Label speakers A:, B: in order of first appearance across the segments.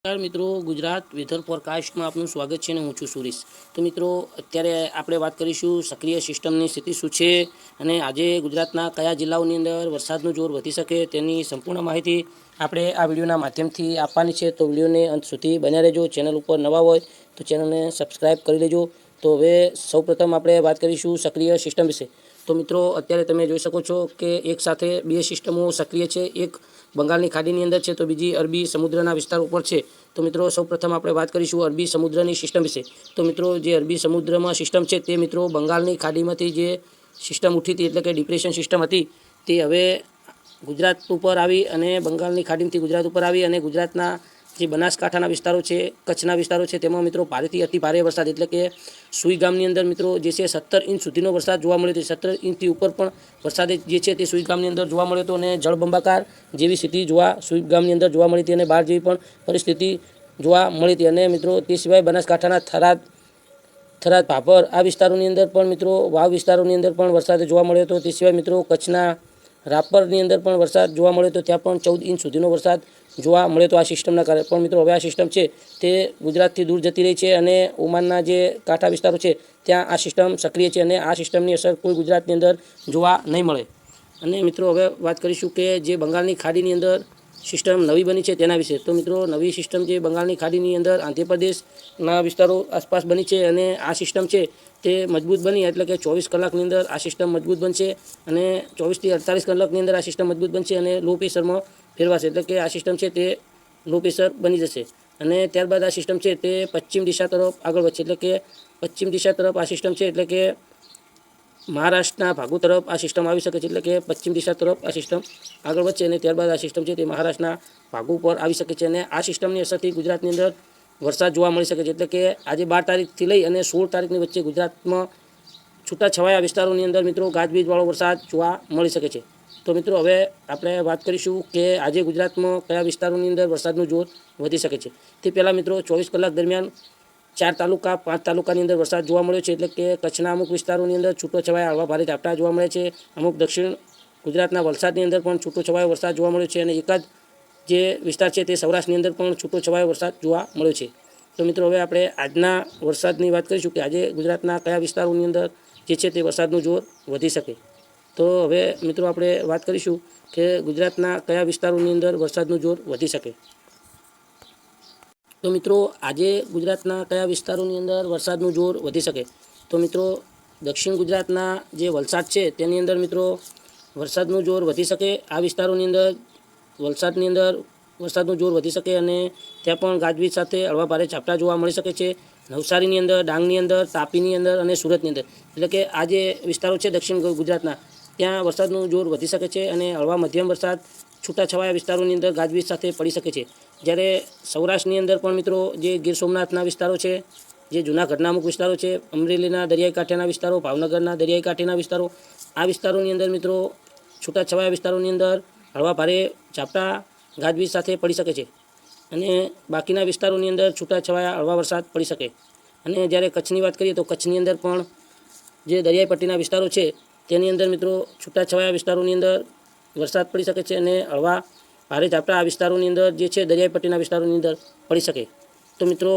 A: નમસ્કાર મિત્રો, ગુજરાત વેધર ફોરકાસ્ટમાં આપનું સ્વાગત છે અને હું છું સુરેશ. તો મિત્રો, અત્યારે આપણે વાત કરીશું સક્રિય સિસ્ટમની સ્થિતિ શું છે અને આજે ગુજરાતના કયા જિલ્લાઓની અંદર વરસાદનું જોર વધી શકે તેની સંપૂર્ણ માહિતી આપણે આ વિડીયોના માધ્યમથી આપવાની છે. તો વિડીયોને અંત સુધી બન્યા રહેજો. ચેનલ ઉપર નવા હોય તો ચેનલને સબસ્ક્રાઈબ કરી લેજો. તો હવે સૌપ્રથમ આપણે વાત કરીશું સક્રિય સિસ્ટમ વિશે. તો મિત્રો, અત્યારે તમે જોઈ શકો છો કે એક સાથે બે સિસ્ટમો સક્રિય છે. એક બંગાળની ખાડીની અંદર છે તો બીજી અરબી સમુદ્રના વિસ્તાર ઉપર છે. તો મિત્રો, સૌપ્રથમ આપણે વાત કરીશું અરબી સમુદ્રની સિસ્ટમ વિશે. તો મિત્રો, જે અરબી સમુદ્રમાં સિસ્ટમ છે તે મિત્રો બંગાળની ખાડીમાંથી જે સિસ્ટમ ઉઠી હતી, એટલે કે ડિપ્રેશન સિસ્ટમ હતી, તે હવે ગુજરાત ઉપર આવી અને બંગાળની ખાડીમાંથી ગુજરાત ઉપર આવી અને ગુજરાતના જે બનાસકાંઠાના વિસ્તારો છે, કચ્છના વિસ્તારો છે, તેમાં મિત્રો ભારેથી અતિ ભારે વરસાદ. એટલે કે સુઈ ગામની અંદર મિત્રો જે છે સત્તર ઇંચ સુધીનો વરસાદ જોવા મળ્યો હતો સત્તર ઇંચથી ઉપર પણ વરસાદ જે છે તે સુઈ ગામની અંદર જોવા મળ્યો હતો અને જળબંબાકાર જેવી સ્થિતિ જોવા સુઈ ગામની અંદર જોવા મળી હતી અને બહાર જેવી પણ પરિસ્થિતિ જોવા મળી હતી. અને મિત્રો તે સિવાય બનાસકાંઠાના થરાદ થરાદ ભાભર આ વિસ્તારોની અંદર પણ મિત્રો વાવ વિસ્તારોની અંદર પણ વરસાદ જોવા મળ્યો હતો. તે સિવાય મિત્રો કચ્છના રાપરની અંદર પણ વરસાદ જોવા મળ્યો હતો. ત્યાં પણ ચૌદ ઇંચ સુધીનો વરસાદ જોવા મળે તો આ સિસ્ટમના કારણે. પણ મિત્રો, હવે આ સિસ્ટમ છે તે ગુજરાતથી દૂર જતી રહી છે અને ઓમાનના જે કાંઠા વિસ્તારો છે, ત્યાં આ સિસ્ટમ સક્રિય છે અને આ સિસ્ટમની અસર કોઈ ગુજરાતની અંદર જોવા નહીં મળે. અને મિત્રો, હવે વાત કરીશું કે જે બંગાળની ખાડીની અંદર સિસ્ટમ નવી બની છે તેના વિશે. તો મિત્રો, નવી સિસ્ટમ જે બંગાળની ખાડીની અંદર આંધ્રપ્રદેશના વિસ્તારો આસપાસ બની છે અને આ સિસ્ટમ છે તે મજબૂત બની, એટલે કે ચોવીસ કલાકની અંદર આ સિસ્ટમ મજબૂત બનશે અને ચોવીસથી અડતાલીસ કલાકની અંદર આ સિસ્ટમ મજબૂત બનશે અને લો પ્રેશરમાં ફેરવાશે. એટલે કે આ સિસ્ટમ છે તે લો બની જશે. અને ત્યારબાદ આ સિસ્ટમ છે તે પશ્ચિમ દિશા તરફ આગળ વધશે. એટલે કે પશ્ચિમ દિશા તરફ આ સિસ્ટમ છે. એટલે કે મહારાષ્ટ્રના ભાગો તરફ આ સિસ્ટમ આવી શકે છે. એટલે કે પશ્ચિમ દિશા તરફ આ સિસ્ટમ આગળ વધશે અને ત્યારબાદ આ સિસ્ટમ છે તે મહારાષ્ટ્રના ભાગો પર આવી શકે છે. અને આ સિસ્ટમની અસરથી ગુજરાતની અંદર વરસાદ જોવા મળી શકે છે. એટલે કે આજે બાર તારીખથી લઈ અને સોળ તારીખની વચ્ચે ગુજરાતમાં છૂટાછવાયા વિસ્તારોની અંદર મિત્રો ગાજવીજવાળો વરસાદ જોવા મળી શકે છે. તો મિત્રો, હવે આપણે વાત કરીશું કે આજે ગુજરાતમાં કયા વિસ્તારોની અંદર વરસાદનું જોર વધી શકે છે. તે પહેલાં મિત્રો, ચોવીસ કલાક દરમિયાન ચાર તાલુકા, પાંચ તાલુકાની અંદર વરસાદ જોવા મળ્યો છે, એટલે કે કચ્છના અમુક વિસ્તારોની અંદર છૂટો છવાયા હળવા ભારે ઝાપટા જોવા મળે છે. અમુક દક્ષિણ ગુજરાતના વલસાડની અંદર પણ છૂટો છવાયો વરસાદ જોવા મળ્યો છે અને એકાદ જે વિસ્તાર છે તે સૌરાષ્ટ્રની અંદર પણ છૂટો છવાયો વરસાદ જોવા મળ્યો છે. તો મિત્રો, હવે આપણે આજના વરસાદની વાત કરીશું કે આજે ગુજરાતના કયા વિસ્તારોની અંદર જે છે તે વરસાદનું જોર વધી શકે. તો હવે મિત્રો આપણે વાત કરીશું કે ગુજરાતના કયા વિસ્તારોની અંદર વરસાદનું જોર વધી શકે. તો મિત્રો, આજે ગુજરાતના કયા વિસ્તારોની અંદર વરસાદનું જોર વધી શકે? તો મિત્રો, દક્ષિણ ગુજરાતના જે વલસાડ છે, તેની અંદર મિત્રો વરસાદનું જોર વધી શકે. આ વિસ્તારોની અંદર વલસાડની અંદર વરસાદનું જોર વધી શકે અને ત્યાં પણ ગાજવીજ સાથે હળવા ભારે ઝાપટા જોવા મળી શકે છે. નવસારીની અંદર, ડાંગની અંદર, તાપીની અંદર અને સુરતની અંદર. એટલે કે આ જે વિસ્તારો છે દક્ષિણ ગુજરાતના ત્યાં વરસાદનું જોર વધી શકે છે અને હળવા મધ્યમ વરસાદ, છૂટાછવાયા વિસ્તારોની અંદર ગાજવીજ સાથે પડી શકે છે. જ્યારે સૌરાષ્ટ્રની અંદર પણ મિત્રો જે ગીર સોમનાથના વિસ્તારો છે, જે જૂનાગઢના અમુક વિસ્તારો છે, અમરેલીના દરિયાઈ કાંઠાના વિસ્તારો, ભાવનગરના દરિયાઈ કાંઠાના વિસ્તારો, આ વિસ્તારોની અંદર મિત્રો છૂટાછવાયા વિસ્તારોની અંદર હળવા ભારે ઝાપટા ગાજવીજ સાથે પડી શકે છે અને બાકીના વિસ્તારોની અંદર છૂટાછવાયા હળવા વરસાદ પડી શકે. અને જ્યારે કચ્છની વાત કરીએ તો કચ્છની અંદર પણ જે દરિયાઈ પટ્ટીના વિસ્તારો છે તેની અંદર મિત્રો છૂટાછવાયા વિસ્તારોની અંદર વરસાદ પડી શકે છે અને હળવા ભારે ઝાપટા આ વિસ્તારોની અંદર જે છે દરિયાઈ પટ્ટીના વિસ્તારોની અંદર પડી શકે. તો મિત્રો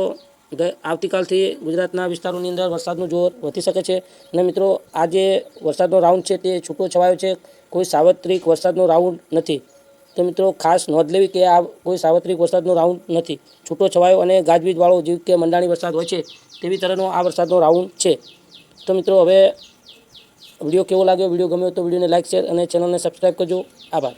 A: આવતીકાલથી ગુજરાતના વિસ્તારોની અંદર વરસાદનું જોર વધી શકે છે અને મિત્રો આ જે વરસાદનો રાઉન્ડ છે તે છૂટો છવાયો છે. કોઈ સાર્વત્રિક વરસાદનો રાઉન્ડ નથી. તો મિત્રો ખાસ નોંધ લેવી કે આ કોઈ સાર્વત્રિક વરસાદનો રાઉન્ડ નથી. છૂટો છવાયો અને ગાજવીજવાળો જેવી કે મંડાણી વરસાદ હોય છે તેવી તરહનો આ વરસાદનો રાઉન્ડ છે. તો મિત્રો હવે વીડિયો કેવો લાગ્યો? વીડિયો ગમ્યો તો વિડીયોને લાઇક શેર અને ચેનલને સબસ્ક્રાઈબ કરજો. આભાર.